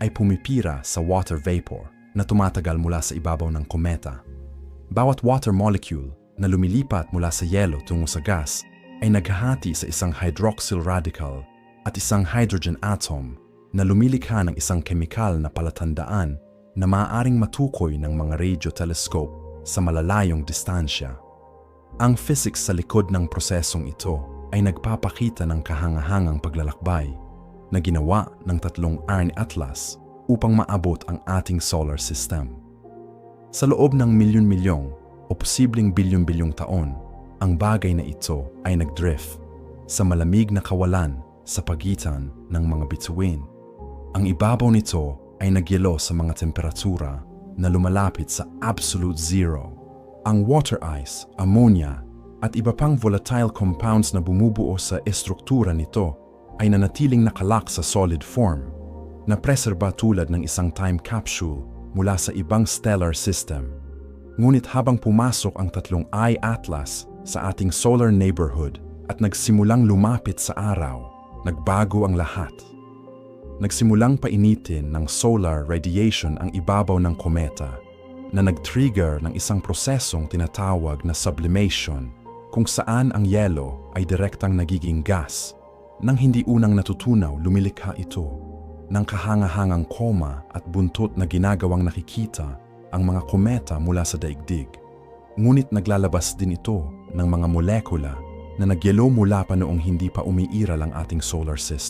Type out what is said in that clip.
ay pumipira sa water vapor na tumatagal mula sa ibabaw ng kometa. Bawat water molecule na lumilipat mula sa yelo tungo sa gas ay naghahati sa isang hydroxyl radical at isang hydrogen atom na lumilikha ng isang kemikal na palatandaan na maaaring matukoy ng mga radio telescope sa malalayong distansya. Ang physics sa likod ng prosesong ito ay nagpapakita ng kahangahangang paglalakbay na ginawa ng tatlong iron atlas upang maabot ang ating solar system. Sa loob ng milyon-milyong o posibleng bilyon-bilyong taon, ang bagay na ito ay nagdrift sa malamig na kawalan sa pagitan ng mga bituin. Ang ibabaw nito ay nagyelo sa mga temperatura na lumalapit sa absolute zero. Ang water ice, ammonia, at iba pang volatile compounds na bumubuo sa estruktura nito ay nanatiling nakalak sa solid form, na preserba tulad ng isang time capsule mula sa ibang stellar system. Ngunit habang pumasok ang tatlong I-Atlas sa ating solar neighborhood at nagsimulang lumapit sa araw, nagbago ang lahat. Nagsimulang painitin ng solar radiation ang ibabaw ng kometa na nag-trigger ng isang prosesong tinatawag na sublimation kung saan ang yelo ay direktang nagiging gas nang hindi unang natutunaw lumilikha ito ng kahangahangang koma at buntot na ginagawang nakikita ang mga kometa mula sa daigdig. Ngunit naglalabas din ito ng mga molekula na nagyelo mula pa noong hindi pa umiiral ang ating solar system.